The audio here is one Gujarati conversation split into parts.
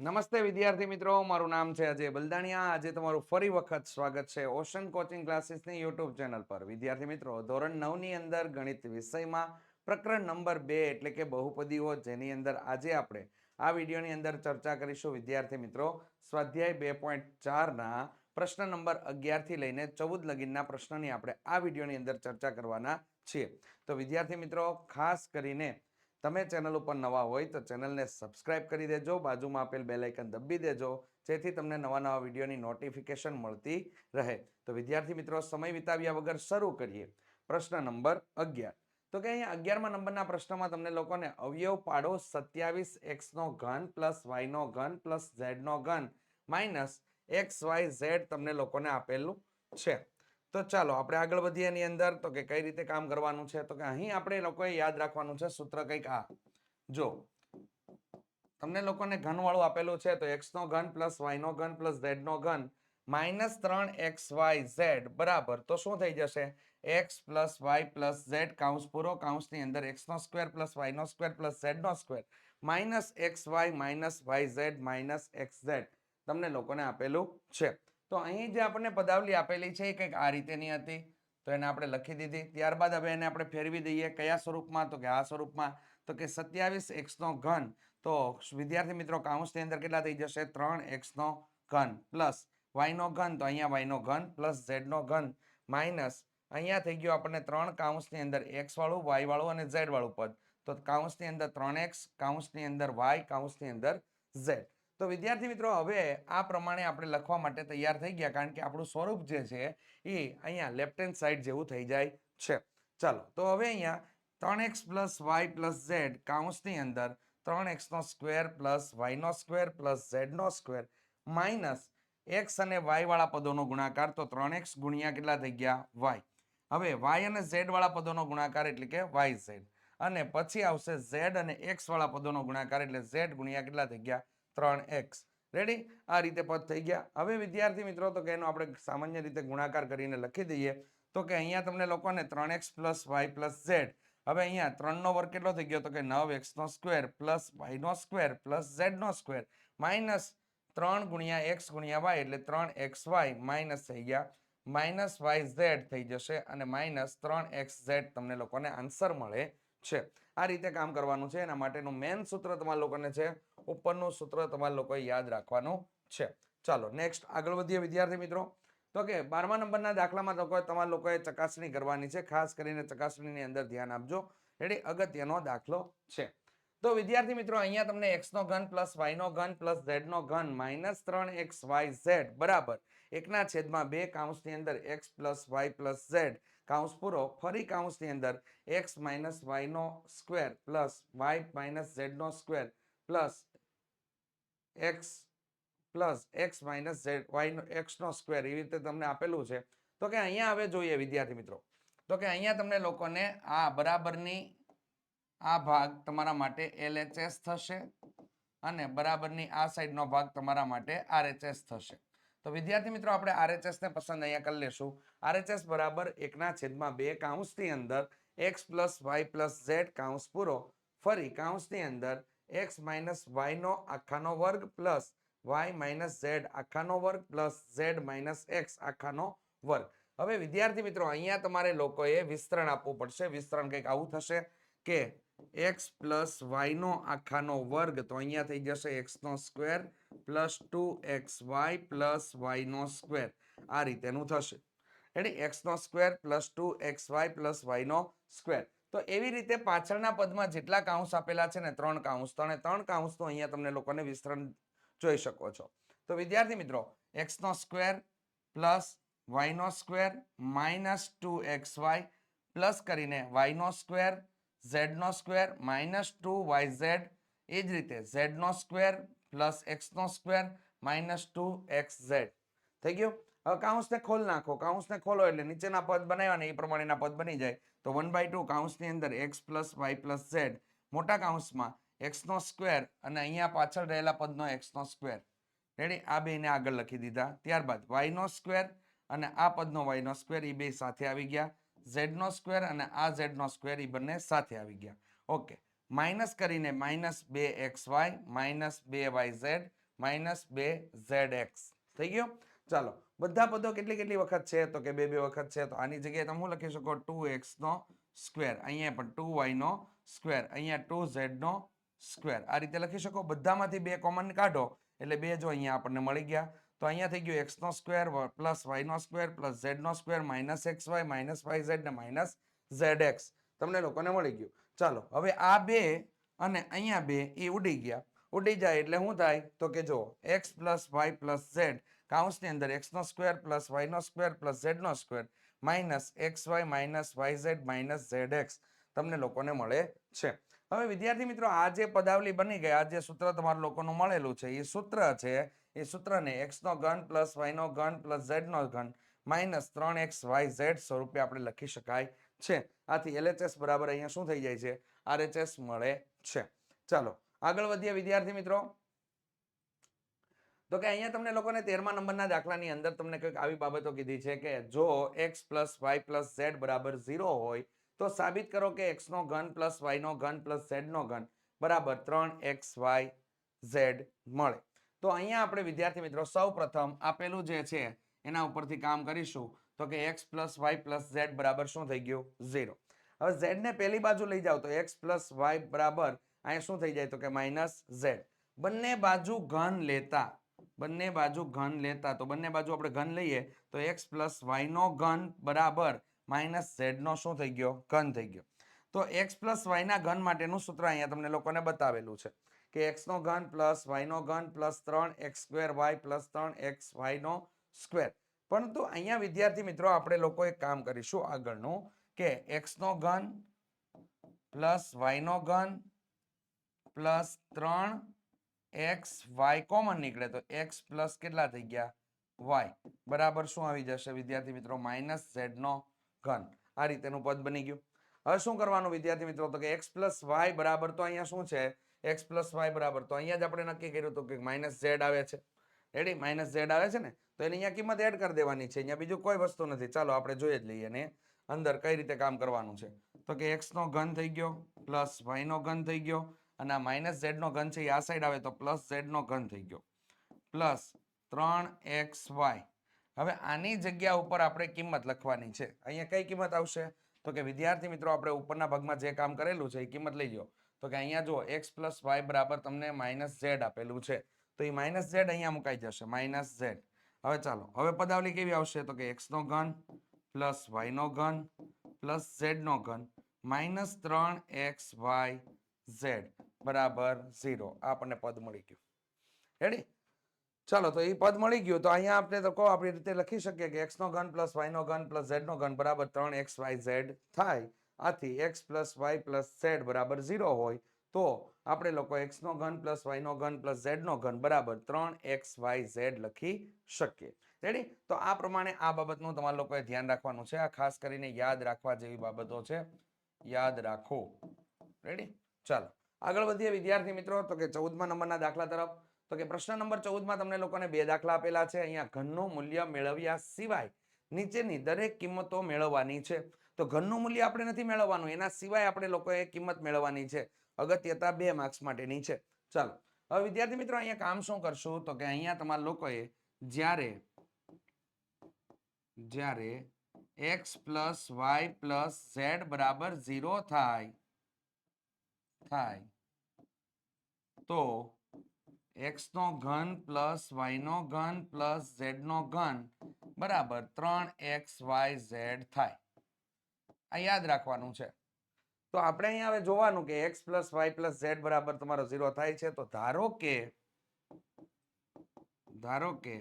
નમસ્તે વિદ્યાર્થી મિત્રો, મારું નામ છે અજય બલદાણિયા. આજે તમારું ફરી વખત સ્વાગત છે ઓશન કોચિંગ ક્લાસીસની યુટ્યુબ ચેનલ પર. વિદ્યાર્થી મિત્રો, ધોરણ નવની અંદર ગણિત વિષયમાં પ્રકરણ નંબર બે એટલે કે બહુપદીઓ જેની અંદર આજે આપણે આ વિડીયોની અંદર ચર્ચા કરીશું. વિદ્યાર્થી મિત્રો, સ્વાધ્યાય બે પોઈન્ટ ચારના પ્રશ્ન નંબર અગિયારથી લઈને ચૌદ લગીનના પ્રશ્નની આપણે આ વિડીયોની અંદર ચર્ચા કરવાના છીએ. તો વિદ્યાર્થી મિત્રો, ખાસ કરીને તમે ચેનલ ઉપર નવા હોય તો ચેનલને સબસ્ક્રાઇબ કરી દેજો, બાજુમાં આપેલ બેલ આઇકન દબી દેજો, જેથી તમને નવા નવા વિડીયોની નોટિફિકેશન મળતી રહે. તો વિદ્યાર્થી મિત્રો, સમય વિતાવ્યા વગર શરૂ કરીએ. પ્રશ્ન નંબર અગિયાર. તો કે અહીંયા અગિયારમાં નંબરના પ્રશ્નમાં તમને લોકોને અવયવ પાડો સત્યાવીસ એક્સનો ઘન પ્લસ વાયનો ઘન પ્લસ ઝેડનો ઘન માઇનસ એક્સ વાય ઝેડ તમને લોકોને આપેલું છે. તો ચાલો, આપણે આગળ વધીએ એની અંદર. તો કે કઈ રીતે કામ કરવાનું છે? તો કે અહીં આપણે લોકોએ યાદ રાખવાનું છે સૂત્ર કંઈક આ. જો, તમને લોકોને ઘનવાળું આપેલું છે તો એક્સ નો ઘન પ્લસ વાય નો ઘન પ્લસ ઝેડ નો ઘન માઇનસ ત્રણ એક્સ વાય ઝેડ બરાબર. તો શું થઈ જશે? X plus y plus z કાઉન્સ પૂરો કાઉન્સની અંદર એક્સ નો સ્ક્વેર પ્લસ વાય નો સ્ક્વેર પ્લસ ઝેડ નો square minus x y minus y z minus x z તમને લોકોને આપેલું છે. તો અહીં જે આપણને પદાવલી આપેલી છે એ કંઈક આ રીતેની હતી. તો એને આપણે લખી દીધી. ત્યારબાદ હવે એને આપણે ફેરવી દઈએ કયા સ્વરૂપમાં? તો કે આ સ્વરૂપમાં. તો કે સત્યાવીસ એક્સનો ઘન. તો વિદ્યાર્થી મિત્રો, કાઉન્સની અંદર કેટલા થઈ જશે? ત્રણ એક્સનો ઘન પ્લસ વાયનો ઘન. તો અહીંયા વાયનો ઘન પ્લસ ઝેડનો ઘન માઇનસ અહીંયા થઈ ગયો આપણને ત્રણ કાઉન્સની અંદર એક્સ વાળું, વાય વાળું અને ઝેડ વાળું પદ. તો કાઉન્સની અંદર ત્રણ એક્સ, કાઉન્સની અંદર વાય, કાઉન્સની અંદર ઝેડ. તો વિદ્યાર્થી મિત્રો, હવે આ પ્રમાણે આપણે લખવા માટે તૈયાર થઈ ગયા, કારણ કે આપણું સ્વરૂપ જે છે એ અહીંયા લેફ્ટ હેન્ડ સાઈડ જેવું થઈ જાય છે. ચાલો, તો હવે અહીંયા ત્રણ x plus y plus z કાઉન્સની અંદર ત્રણ એક્સનો સ્ક્વેર પ્લસ વાયનો સ્ક્વેર પ્લસ ઝેડનો સ્ક્વેર માઇનસ એક્સ અને વાયવાળા પદોનો ગુણાકાર, તો ત્રણ એક્સ ગુણ્યા કેટલા થઈ ગયા? વાય. હવે વાય અને ઝેડવાળા પદોનો ગુણાકાર એટલે કે વાય ઝેડ. અને પછી આવશે ઝેડ અને એક્સ વાળા પદોનો ગુણાકાર એટલે ઝેડ ગુણ્યા કેટલા થઈ ગયા? ત્રણ એક્સ. રેડી આ રીતે પદ થઈ ગયા. હવે વિદ્યાર્થી મિત્રો, તો કે એનો આપણે સામાન્ય રીતે ગુણાકાર કરીને લખી દઈએ, તો કે અહીંયા તમને લોકોને ત્રણ x plus y plus z. હવે અહીંયા ત્રણનો વર્ગ કેટલો થઈ ગયો? તો કે નવ એક્સનો સ્ક્વેર પ્લસ વાયનો સ્ક્વેર પ્લસ ઝેડનો સ્ક્વેર. માઇનસ ત્રણ ગુણ્યા એક્સ ગુણ્યા વાય એટલે ત્રણ એક્સ વાય માઇનસ થઈ ગયા. માઇનસ વાય ઝેડ થઈ જશે અને માઇનસ ત્રણ એક્સ ઝેડ તમને લોકોને આન્સર મળે છે. આ રીતે કામ કરવાનું છે. એના માટેનું મેન સૂત્ર તમારા લોકોને છે. ઉપરનું સૂત્ર તમારા લોકોએ યાદ રાખવાનું છે. ચાલો નેક્સ્ટ આગળ વધીએ વિદ્યાર્થી મિત્રો. તો કે બારમા નંબરના દાખલામાં લોકો તમારા લોકોએ ચકાસણી કરવાની છે. ખાસ કરીને ચકાસણીની અંદર ધ્યાન આપજો. રેડી અગત્યનો દાખલો છે. તો વિદ્યાર્થી મિત્રો, અહીંયા તમને એક્સનો ઘન પ્લસ વાયનો ઘન પ્લસ ઝેડનો ઘન માઇનસ ત્રણ એક્સ વાય ઝેડ બરાબર. એકના છેદમાં બે કાઉન્સની અંદર x plus y plus z કાઉન્સ પૂરો. ફરી કાઉન્સની અંદર એક્સ માઇનસ વાયનો square plus Y minus ઝેડનો square plus x plus x minus z વાયનો એક્સનો સ્ક્વેર એવી રીતે તમને આપેલું છે. તો કે અહીંયા હવે જોઈએ વિદ્યાર્થી મિત્રો. તો કે અહીંયા તમને લોકોને આ બરાબરની, આ ભાગ તમારા માટે એલએચએસ થશે અને બરાબરની આ સાઈડનો ભાગ તમારા માટે આરએચએસ થશે. તો વિદ્યાર્થી મિત્રો, આપણે આરએચએસ ને પસંદ અહીંયા કરી લેશું. આરએચએસ બરાબર એકના છેદમાં બે કાઉન્સની અંદર x plus y plus z કાઉન્સ પૂરો. ફરી કાઉન્સની અંદર એક્સ માઇનસ વાયનો આખાનો વર્ગ પ્લસ વાય માઇનસ ઝેડ આખાનો વર્ગ પ્લસ ઝેડ માઇનસ એક્સ આખાનો વર્ગ. હવે વિદ્યાર્થી મિત્રો, અહીંયા તમારે લોકોએ વિસ્તરણ આપવું પડશે. વિસ્તરણ કંઈક આવું થશે કે એક્સ પ્લસ વાયનો આખાનો વર્ગ તો અહીંયા થઈ જશે એક્સનો square plus two x y plus વાયનો square. આ રીતેનું થશે. એટલે એક્સનો square plus two x y plus વાયનો square. તો એવી રીતે પાછળના પદમાં જેટલા કાઉન્સ આપેલા છે ને, ત્રણ કાઉન્સ ત્રણે ત્રણ કાઉન્સનું અહીંયા તમને લોકોને વિસ્તરણ જોઈ શકો છો. તો વિદ્યાર્થી મિત્રો એક્સનો square plus વાયનો square minus two x y plus કરીને વાયનો square ઝેડનો square minus two y z. એ જ રીતે ઝેડનો square plus એક્સનો square minus two x z. થઈ ગયું? હવે કાઉન્સને ખોલ નાખો. કાઉન્સને ખોલો એટલે નીચેના પદ બનાવ્યા ને એ પ્રમાણેના પદ બની જાય. તો વન બાય ટુ કાઉન્સની અંદર x plus y plus z મોટા કાઉન્સમાં એક્સનો સ્ક્વેર અને અહીંયા પાછળ રહેલા પદનો એક્સનો સ્ક્વેર. રેડી આ બેને આગળ લખી દીધા. ત્યારબાદ વાયનો સ્ક્વેર અને આ પદનો વાયનો સ્ક્વેર એ બે સાથે આવી ગયા. ઝેડનો સ્ક્વેર અને આ ઝેડનો સ્ક્વેર એ બંને સાથે આવી ગયા. ઓકે. માઇનસ કરીને માઇનસ બે એક્સ વાય, માઇનસ બે વાય ઝેડ, માઇનસ બે ઝેડ એક્સ. થઈ ગયો? ચાલો, બધા પદો કેટલી કેટલી વખત છે? તો કે બે બે વખત છે, તો આની જગ્યાએ તમે શું લખી શકો? ટુ એક્સનો સ્ક્વેર. અહીંયા પણ ટુ વાયનો સ્ક્વેર. અહીંયા ટુ ઝેડનો સ્ક્વેર. આ રીતે લખી શકો? બધામાંથી બે કોમન કાઢો. એટલે બે જો અહીંયા આપણને મળી ગયા. તો અહીંયા થઈ ગયું એક્સ નો સ્ક્વેર પ્લસ વાય નો સ્ક્વેર, પ્લસ ઝેડ નો square, minus x y, minus y z ને માઇનસ ઝેડ એક્સ. તમને લોકોને મળી ગયું. ચાલો, હવે આ બે અને અહીંયા બે એ ઉડી ગયા. ઉડી જાય એટલે શું થાય? તો કે જો x plus y plus z કાઉન્સની અંદર એક્સનો સ્ક્વેર પ્લસ વાયનો square plus ઝેડનો square minus x y minus y z minus z x તમને લોકોને મળે છે. હવે વિદ્યાર્થી મિત્રો, આ જે પદાવલી બની ગઈ, આ જે સૂત્ર તમારા લોકોનું મળેલું છે, એ સૂત્ર છે, એ સૂત્રને એક્સનો ઘન પ્લસ વાયનો ઘન પ્લસ ઝેડનો ઘન માઇનસ ત્રણ એક્સ વાય ઝેડ સ્વરૂપે આપણે લખી શકાય છે. આથી એલએચએસ બરાબર અહીંયા શું થઈ જાય છે? આરએચએસ મળે છે. ચાલો, આગળ વધીએ વિદ્યાર્થી મિત્રો. તો કે અહીંયા તમને લોકોને તેરમા નંબરના દાખલાની અંદર તમને કંઈક આવી બાબતો કીધી છે કે જો x plus y plus z બરાબર ઝીરો હોય, તો સાબિત કરો કે એક્સનો ઘન પ્લસ વાયનો ઘન પ્લસ ઝેડનો ઘન બરાબર ત્રણ એક્સ વાય ઝેડ મળે. તો અહીંયા આપણે વિદ્યાર્થી મિત્રો સૌ આપેલું જે છે, એના ઉપરથી કામ કરીશું. તો કે x plus y plus z બરાબર શું થઈ ગયું? ઝીરો. હવે ઝેડને પહેલી બાજુ લઈ જાઓ તો એક્સ પ્લસ વાય બરાબર અહીંયા શું થઈ જાય? તો કે માઇનસ ઝેડ બંને બાજુ ઘન લેતા, બંને બાજુ ઘન લેતા, તો બંને બાજુ આપણે ઘન લઈએ તો એક્સ પ્લસ વાયનો ઘન બરાબર માઇનસ ઝેડનો શું થઈ ગયો? ઘન થઈ ગયો. તો એક્સ પ્લસ વાયના ઘન માટેનું સૂત્ર અહીંયા તમને લોકોને બતાવેલું છે કે એક્સનો ઘન પ્લસ વાયનો ઘન પ્લસ ત્રણ એક્સ સ્ક્વેર વાય પ્લસ ત્રણ એક્સ વાયનો સ્ક્વેર પરંતુ અહીંયા વિદ્યાર્થી મિત્રો આપણે લોકો એક કામ કરીશું આગળનું કે એક્સ નો ઘન પ્લસ વાય નો ઘન પ્લસ ત્રણ એક્સ વાય કોમન નીકળે તો એક્સ પ્લસ કેટલા થઈ ગયા? વાય બરાબર શું આવી જશે વિદ્યાર્થી મિત્રો? માઇનસ ઝેડ નો ઘન. આ રીતેનું પદ બની ગયું. હવે શું કરવાનું વિદ્યાર્થી મિત્રો? તો કે એક્સ પ્લસ વાય બરાબર તો અહીંયા શું છે? એક્સ પ્લસ વાય બરાબર. તો અહીંયા જ આપણે નક્કી કર્યું હતું કે માઇનસ ઝેડ આવે છે. રેડી માઇનસ ઝેડ આવે છે ને, તો એની અહીંયા કિંમત એડ કરી દેવાની છે. અહીંયા બીજું કોઈ વસ્તુ નથી. ચાલો, આપણે જોઈ જ લઈએ અને અંદર કઈ રીતે કામ કરવાનું છે. તો કે એક્સનો ઘન થઈ ગયો પ્લસ વાયનો ઘન થઈ ગયો, અને આ માઇનસ ઝેડનો ઘન છે એ આ સાઈડ આવે, તો પ્લસ ઝેડનો ઘન થઈ ગયો. પ્લસ ત્રણ એક્સ વાય હવે આની જગ્યા ઉપર આપણે કિંમત લખવાની છે. અહીંયા કઈ કિંમત આવશે? તો કે વિદ્યાર્થી મિત્રો, આપણે ઉપરના ભાગમાં જે કામ કરેલું છે એ કિંમત લઈ લો તો કે અહીંયા જો એક્સ પ્લસ વાય બરાબર તમને માઇનસ ઝેડ આપેલું છે. તો એ માઇનસ ઝેડ અહીંયા મુકાઈ જશે માઇનસ ઝેડ હવે ચાલો, હવે પદાવલી કેવી આવશે? તો કે એક્સ નો ઘન પ્લસ વાય નો ઘન પ્લસ ઝેડ નો ઘન માઇનસ ત્રણ એક્સ વાય ઝેડ બરાબર ઝીરો આપણને પદ મળી ગયું. રેડી ચાલો, તો એ પદ મળી ગયું. તો અહીંયા આપણે તો કહો, આપણી રીતે લખી શકીએ કે એક્સ નો ઘન પ્લસ વાય નો ઘન પ્લસ ઝેડ નો ઘન બરાબર ત્રણ એક્સ વાય ઝેડ થાય. આથી x plus y plus z બરાબર ઝીરો હોય તો આપણે લોકો એક્સનો ઘન પ્લસ વાયનો ઘન પ્લસ ઝેડ નો ઘન બરાબર ત્રણ એક્સ વાય ઝેડ લખી શકીએ. રેડી તો આ પ્રમાણે આ બાબતનું તમારે લોકોએ ધ્યાન રાખવાનું છે. આ ખાસ કરીને યાદ રાખવા જેવી બાબતો છે. યાદ રાખો. રેડી ચાલો. આગળ વધીએ વિદ્યાર્થી મિત્રો. તો કે ચૌદમા નંબરના દાખલા તરફ. તો કે પ્રશ્ન નંબર ચૌદમાં તમને લોકોને બે દાખલા આપેલા છે. અહીંયા ઘનનું મૂલ્ય મેળવ્યા સિવાય નીચેની દરેક કિંમતો મેળવવાની છે. તો ઘનનું મૂલ્ય આપણે નથી મેળવવાનું. એના સિવાય આપણે લોકોએ કિંમત મેળવવાની છે. અગત્યતા બે માર્ક્સ માટેની છે. ચાલો, હવે વિદ્યાર્થી મિત્રો અહીંયા કામ શું કરશું? તો કે અહીંયા તમારા લોકોએ જ્યારે જ્યારે x plus y plus z બરાબર ઝીરો થાય થાય, તો એક્સ નો ઘન પ્લસ વાય નો ઘન પ્લસ ઝેડ નો ઘન બરાબર ત્રણ એક્સ વાય ઝેડ થાય. આ યાદ રાખવાનું છે. તો આપણે અહીંયા હવે જોવાનું કે x plus y plus z બરાબર તમારો ઝીરો થાય છે, તો ધારો કે ધારો કે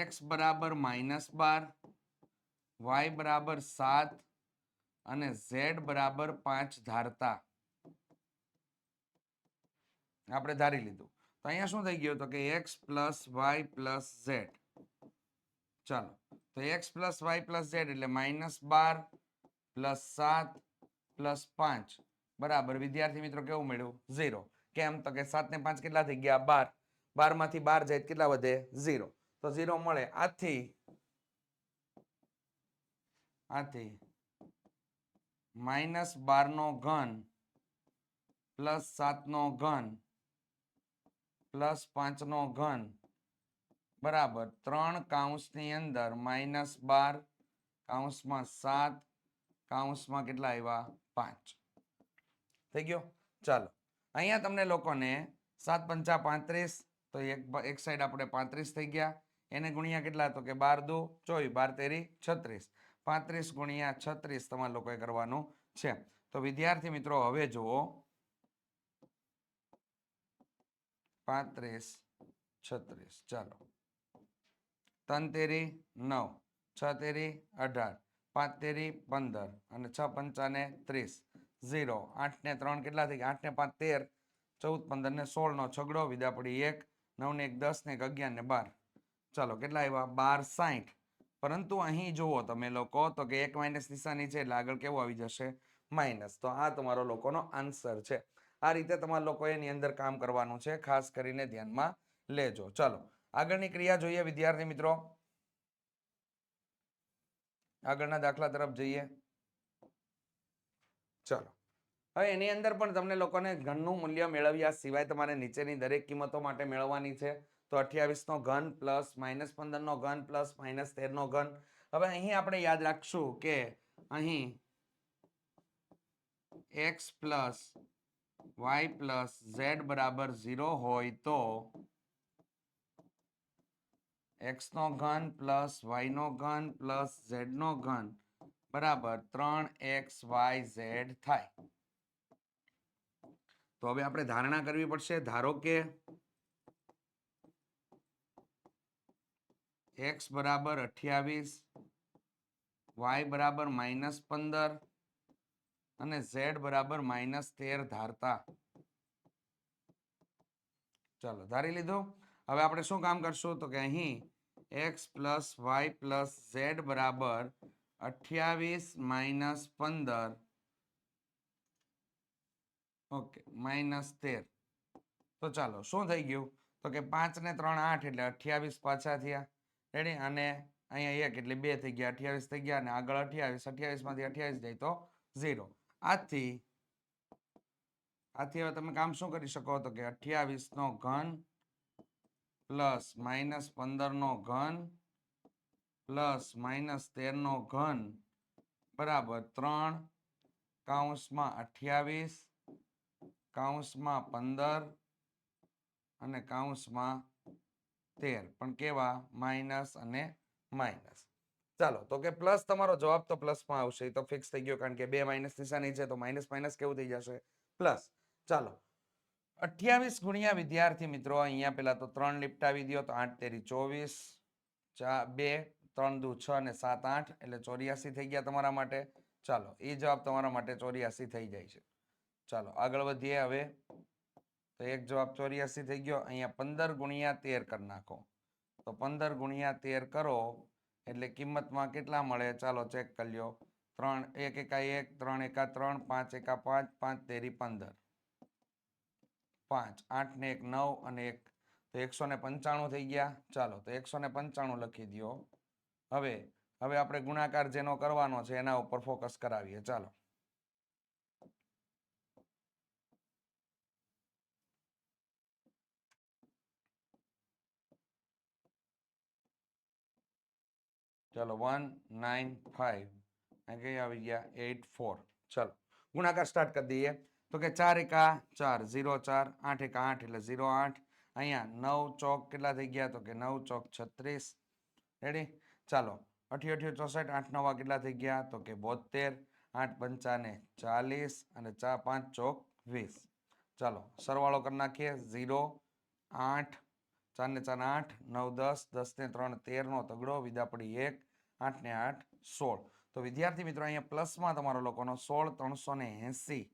એક્સ બરાબર માઇનસ બાર, વાય બરાબર સાત અને ઝેડ બરાબર પાંચ ધારતા. આપણે ધારી લીધું. તો અહીંયા શું થઈ ગયું તો કે x plus y plus z. ચાલો. તો x plus y plus z એટલે માઇનસ બાર પ્લસ સાત પ્લસ પાંચ. બરાબર. વિદ્યાર્થી મિત્રો કેવું મળ્યું? ઝીરો. કેમ? તો કે સાત ને પાંચ કેટલા થઈ ગયા? બાર. બારમાંથી બાર જાય કેટલા વધે? ઝીરો. તો ઝીરો મળે. આથી આથી, માઇનસ બાર નો ઘન પ્લસ સાત નો ઘન પ્લસ પાંચનો ઘન. બરાબર. ત્રણ કાઉન્સની અંદર માઇનસ બાર, કાઉન્સમાં સાત, કાઉન્સમાં કેટલા આવ્યા? પાંચ. થઈ ગયો? ચાલો. અહીંયા તમને લોકોને સાત પંચા પાંત્રીસ, તો એક એક સાઈડ આપણે પાંત્રીસ થઈ ગયા. એને ગુણ્યા કેટલા તો કે બાર દો, ચોવીસ, બાર તેરી, છત્રીસ. પાંત્રીસ ગુણ્યા છત્રીસ તમારે લોકોએ કરવાનું છે. તો વિદ્યાર્થી મિત્રો, હવે જુઓ. પાંત્રીસ, છત્રીસ. ચાલો. ત્રણ તેરી, નવ. છ તેરી, અઢાર. પાંચ તેરી પંદર અને છ પંચાને ત્રીસ. ઝીરો. આઠ ને ત્રણ કેટલા થઈ ગયા આઠ ને પાંચ તેર. ચૌદ, પંદર ને સોળ નો છગડો. વિદા પડી એક. નવ ને એક, દસ ને એક, અગિયાર ને બાર. ચાલો, કેટલા આવ્યા? બાર સાઠ પરંતુ અહીં જુઓ તમે લોકો, તો કે એક માઇનસ નિશાની છે એટલે આગળ કેવું આવી જશે? માઇનસ તો આ તમારો લોકોનો આન્સર છે. આ રીતે તમારા લોકોએ એની અંદર કામ કરવાનું છે. ખાસ કરીને ધ્યાનમાં લેજો. ચાલો, આગળની ક્રિયા જોઈએ વિદ્યાર્થી મિત્રો. આગળના દાખલા તરફ જઈએ. ચાલો. હવે એની અંદર પણ તમને લોકોને ઘનનું મૂલ્ય મેળવ્યા સિવાય તમારે નીચેની દરેક કિંમતો માટે મેળવવાની છે. તો અઠ્યાવીસ નો ઘન પ્લસ માઇનસ પંદર નો ઘન પ્લસ માઇનસ તેર નો ઘન. હવે અહીં આપણે યાદ રાખશું કે અહીં x plus y plus z બરાબર ઝીરો હોય તો એક્સ નો ઘન પ્લસ વાયનો ઘન પ્લસ ઝેડનો ઘન બરાબર ત્રણ એક્સ વાય ઝેડ થાય. તો હવે આપણે ધારણા કરવી પડશે. ધારો કે એક્સ બરાબર અઠ્યાવીસ, વાય બરાબર માઇનસ પંદર અને ઝેડ બરાબર માઇનસ તેર ધારતા. ચાલો ધારી લીધું. હવે આપણે શું કામ કરશું? તો કે અહીં x plus y plus z બરાબર અઠ્યાવીસ માઇનસ પંદર. ઓકે માઇનસ તેર. તો ચાલો, શું થઈ ગયું? તો કે પાંચ ને ત્રણ આઠ એટલે અઠ્યાવીસ પાછા થયા. રેડી અને અહીંયા એક એટલે બે થઈ ગયા. અઠ્યાવીસ થઈ ગયા અને આગળ અઠ્યાવીસ. અઠ્યાવીસમાંથી અઠ્યાવીસ જાય તો ઝીરો આથી આથી હવે તમે કામ શું કરી શકો? તો કે અઠ્યાવીસ નો ઘન પ્લસ માઇનસ પંદર નો ઘન પ્લસ માઇનસ તેર નો ઘન બરાબર ત્રણ કાઉન્સમાં અઠ્યાવીસ કાઉન્સમાં પંદર અને કાઉન્સમાં તેર. પણ કેવા? માઇનસ અને માઇનસ. ચાલો, તો કે પ્લસ તમારો જવાબ તો પ્લસમાં આવશે. તો ફિક્સ થઈ ગયો કારણ કે બે માઇનસ નિશાની છે, તો માઇનસ માઇનસ કેવું થઈ જશે? પ્લસ. ચાલો અઠ્યાવીસ ગુણ્યા વિદ્યાર્થી મિત્રો, અહીંયા પેલા તો ત્રણ લિપટાવી દો તો આઠ તેરી ચોવીસ ચા બે, ત્રણ દુ છ અને સાત આઠ, એટલે ચોર્યાસી થઈ ગયા તમારા માટે. ચાલો, એ જવાબ તમારા માટે ચોર્યાસી થઈ જાય છે. ચાલો, આગળ વધીએ હવે. તો એક જવાબ ચોર્યાસી થઈ ગયો. અહીંયા પંદર ગુણ્યા તેર કરી નાખો. તો પંદર ગુણ્યા તેર કરો, એટલે કિંમતમાં કેટલા મળે? ચાલો, ચેક કરી લ્યો. ત્રણ, એક એકા એક, ત્રણ એકા ત્રણ, પાંચ એકા પાંચ પાંચ તેરી પંદર. પાંચ, આઠ ને એક, નવ અને એક. તો એકસો ને પંચાણું થઈ ગયા. ચાલો, તો એકસો ને પંચાણું લખી દો હવે હવે આપણે ગુણાકાર જેનો કરવાનો છે, એના ઉપર ફોકસ કરાવીએ. ચાલો. ચલો, વન, નાઇન ફાઈવ અહીં કઈ આવી ગયા? Eight, four. ચલો, ગુણાકાર સ્ટાર્ટ કરી દઈએ. તો કે ચાર એકા ચાર, ઝીરો ચાર, આઠ એકા આઠ એટલે ઝીરો આઠ. અહીંયા નવ ચોક કેટલા થઈ ગયા? તો કે નવ ચોક છત્રીસ. રેડી ચાલો અઠી અઠી ચોસઠ, આઠ નવા કેટલા થઈ ગયા? તો કે બોતેર આઠ પંચાને ચાલીસ અને ચાર પાંચ ચોક વીસ. ચાલો, સરવાળો કરી નાખીએ. ઝીરો, આઠ ચારને ચાર આઠ, નવ દસ દસને ત્રણ તેરનો તગડો વિદા પડી એક આઠને આઠ સોળ. તો વિદ્યાર્થી મિત્રો, અહીંયા પ્લસમાં તમારો લોકોનો સોળ, ત્રણસો ને એંસી.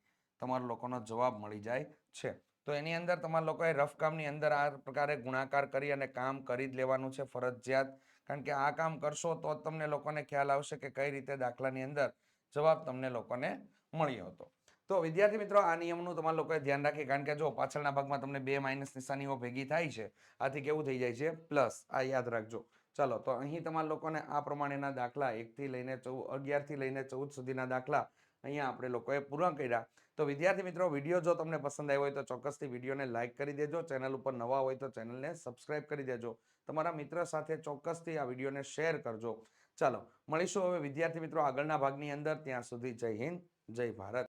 તમારા લોકોનો જવાબ મળી જાય છે. તો એની અંદર તમારા લોકોએ રફ કામની અંદર આ પ્રકારે ગુણાકાર કરી અને કામ કરી જ લેવાનું છે ફરજિયાત. કારણ કે આ કામ કરશો તો જ તમને લોકોને ખ્યાલ આવશે કે કઈ રીતે દાખલાની અંદર જવાબ તમને લોકોને મળ્યો હતો. તો વિદ્યાર્થી મિત્રો, આ નિયમનું તમારા લોકોએ ધ્યાન રાખી કારણ કે જો પાછળના ભાગમાં તમને બે માઇનસ નિશાનીઓ ભેગી થાય છે, આથી કેવું થઈ જાય છે? પ્લસ, આ યાદ રાખજો. ચાલો, તો અહીં તમારા લોકોને આ પ્રમાણેના દાખલા એકથી લઈને ચૌદ, અગિયારથી લઈને ચૌદ સુધીના દાખલા અહીંયા આપણે લોકોએ પૂર્ણ કર્યા. તો વિદ્યાર્થી મિત્રો, વીડિયો જો તમને પસંદ આવ્યો હોય તો ચોક્કસથી વિડીયોને લાઇક કરી દેજો. ચેનલ ઉપર નવા હોય તો ચેનલને સબસ્ક્રાઇબ કરી દેજો. તમારા મિત્ર સાથે ચોક્કસથી આ વિડીયોને શેર કરજો. ચાલો, મળીશું હવે વિદ્યાર્થી મિત્રો આગળના ભાગની અંદર. ત્યાં સુધી જય હિન્દ, જય ભારત.